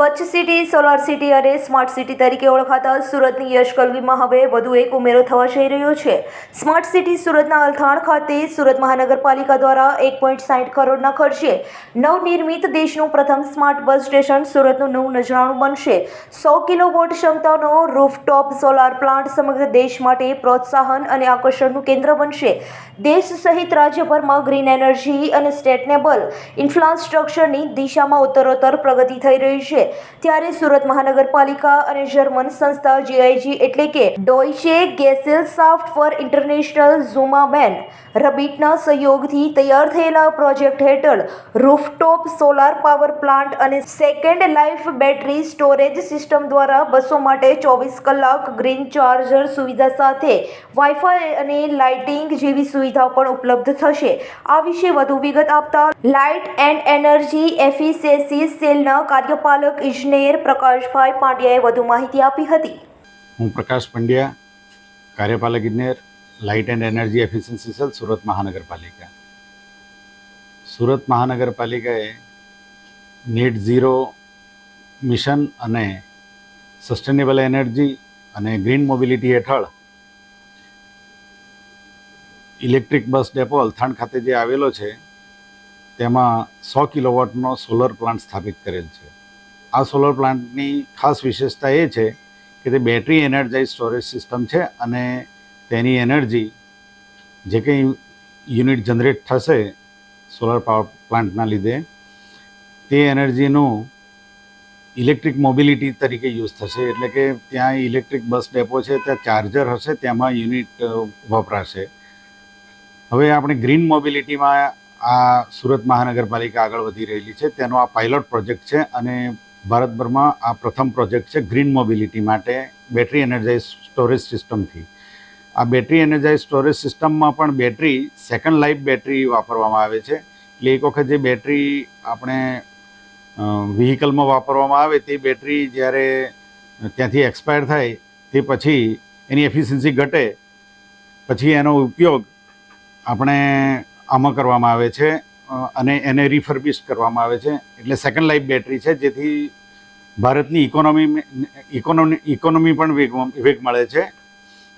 સ્વચ્છ city solar city અને smart city તરીકે ઓળખાતા સુરતની યશ કલગીમાં હવે વધુ એક ઉમેરો થવા જઈ રહ્યો છે. સ્માર્ટ સિટી સુરતના અલથાણ ખાતે સુરત મહાનગરપાલિકા દ્વારા એક પોઈન્ટ સાઠ કરોડના ખર્ચે નવનિર્મિત દેશનું પ્રથમ સ્માર્ટ બસ સ્ટેશન સુરતનું નવું નજરાણું બનશે. સો કિલોવોટ ક્ષમતાનો રૂફટોપ સોલાર પ્લાન્ટ સમગ્ર દેશ માટે પ્રોત્સાહન અને આકર્ષણનું કેન્દ્ર બનશે. દેશ સહિત રાજ્યભરમાં ગ્રીન એનર્જી અને સ્ટેટનેબલ ઇન્ફ્રાસ્ટ્રક્ચરની દિશામાં ઉત્તરોત્તર પ્રગતિ થઈ રહી છે. ત્યારે સુરત મહાનગરપાલિકા અને જર્મન સંસ્થા જીઆઈજી એટલે કે ડોઇચે ગેસેલસાફ્ટ ફોર ઇન્ટરનેશનલ ઝુમામેન રબીટના સહયોગથી તૈયાર થયેલા પ્રોજેક્ટ હેઠળ રૂફટોપ સોલાર પાવર પ્લાન્ટ અને second life battery storage system દ્વારા બસો માટે ચોવીસ કલાક ગ્રીન ચાર્જર સુવિધા સાથે વાઈફાઈ અને લાઇટિંગ જેવી સુવિધા પણ ઉપલબ્ધ થશે. આ વિશે વધુ વિગત આપતા લાઇટ એન્ડ એનર્જી એફિસેસી સેલના કાર્યપાલક ઇજનેર પ્રકાશભાઈ પાંડ્યાએ વધુ માહિતી આપી હતી. હું પ્રકાશ પંડ્યા, કાર્યપાલક ઇજનેર, light and energy efficiency cell, Surat મહાનગરપાલિકા. સુરત મહાનગરપાલિકાએ નેટ ઝીરો મિશન અને સસ્ટેનેબલ એનર્જી અને ગ્રીન મોબિલિટી હેઠળ ઇલેક્ટ્રિક બસ ડેપો અલથાણ ખાતે જે આવેલો છે, તેમાં સો કિલોવોટનો સોલર પ્લાન્ટ સ્થાપિત કરેલ છે. આ સોલર પ્લાન્ટની ખાસ વિશેષતા એ છે કે તે બેટરી એનર્જાઇઝ સ્ટોરેજ સિસ્ટમ છે અને તેની એનર્જી જે કંઈ યુનિટ જનરેટ થશે સોલર પાવર પ્લાન્ટના લીધે, તે એનર્જીનું ઇલેક્ટ્રિક મોબિલિટી તરીકે યુઝ થશે. એટલે કે ત્યાં ઇલેક્ટ્રિક બસ ડેપો છે, ત્યાં ચાર્જર હશે, તેમાં યુનિટ વપરાશે. હવે આપણે ગ્રીન મોબિલિટીમાં આ સુરત મહાનગરપાલિકા આગળ વધી રહેલી છે. તેનો આ પાયલોટ પ્રોજેક્ટ છે અને ભારતભરમાં આ પ્રથમ પ્રોજેક્ટ છે ગ્રીન મોબિલિટી માટે, બેટરી એનર્જાઇઝ સ્ટોરેજ સિસ્ટમથી. આ બેટરી એનર્જાઇઝ સ્ટોરેજ સિસ્ટમમાં પણ બેટરી સેકન્ડ લાઈફ બેટરી વાપરવામાં આવે છે. એટલે એક વખત જે બેટરી આપણે વ્હીકલમાં વાપરવામાં આવે તે બેટરી જ્યારે ત્યાંથી એક્સપાયર થાય, તે પછી એની એફિશિયન્સી ઘટે, પછી એનો ઉપયોગ આપણે આમાં કરવામાં આવે છે. અને એને રિફર્બિશ કરવામાં આવે છે. એટલે સેકન્ડ લાઈફ બેટરી છે, જેથી ભારતની ઇકોનોમી ઇકોનોમી ઇકોનોમી પણ વેગ વેગ મળે છે.